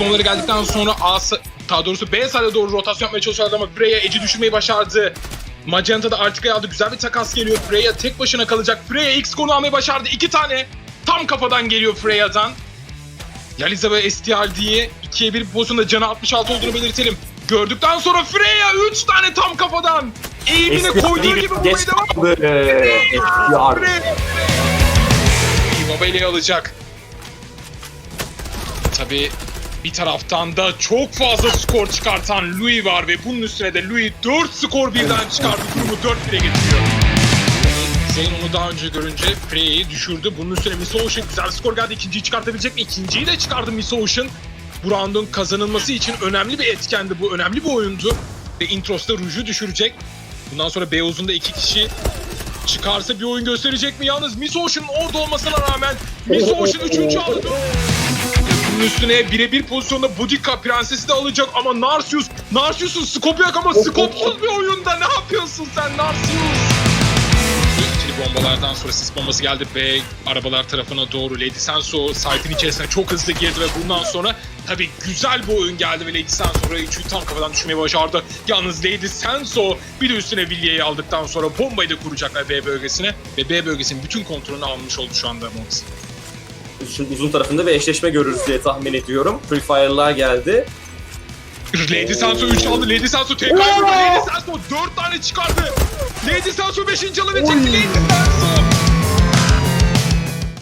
Bombaları geldikten sonra A, daha doğrusu B sahile doğru rotasyon yapmaya çalışıyorlar ama Freya Edge'i düşürmeyi başardı. Magenta da Artika'ya aldı. Güzel bir takas geliyor. Freya tek başına kalacak. Freya X konu almayı başardı. İki tane tam kafadan geliyor Freya'dan. Yaliza ve STRD'ye 2'ye 1 pozisyonda canı 66 olduğunu belirtelim. Gördükten sonra Freya 3 tane tam kafadan. Eğimini koyduğu gibi Geç devam kaldı. Yar. Immobile alacak. Tabi bir taraftan da çok fazla skor çıkartan Louis var ve bunun üstüne de Louis 4 skor birden çıkardı. Durumu 4-1'e getiriyor. Zeyn onu daha önce görünce Freya'yı düşürdü. Bunun üstüne Miss Ocean güzel skor geldi. İkinciyi çıkartabilecek mi? İkinciyi de çıkardı Miss Ocean. Bu roundun kazanılması için önemli bir etkendi bu. Önemli bir oyundu. Ve Intros'ta Rouge'u düşürecek. Bundan sonra Beyoz'un da iki kişi çıkarsa bir oyun gösterecek mi? Yalnız Miss Ocean'ın orada olmasına rağmen Miss Ocean 3. aldı. Bunun üstüne birebir pozisyonda Boudica Prenses'i de alacak ama Narsius, Narsius'un skopu yok ama skopsuz bir oyunda ne yapıyorsun sen Narsius? Bombalardan sonra sis bombası geldi B arabalar tarafına doğru. Lady Senso site'in içerisine çok hızlı girdi ve bundan sonra tabii güzel bir oyun geldi ve Lady Senso'yu 3'ü tam kafadan düşürmeyi başardı. Yalnız Lady Senso bir de üstüne Villia'yı aldıktan sonra bombayı da kuracaklar B bölgesine ve B bölgesinin bütün kontrolünü almış oldu şu anda Mox. Şimdi uzun tarafında bir eşleşme görürüz diye tahmin ediyorum. Free Fire'lar geldi. Lady Sanso 3 aldı. Lady Sanso tekrar vurdu. Lady Sanso 4 tane çıkardı. Lady Sanso 5. alabilecek mi? Lady Sanso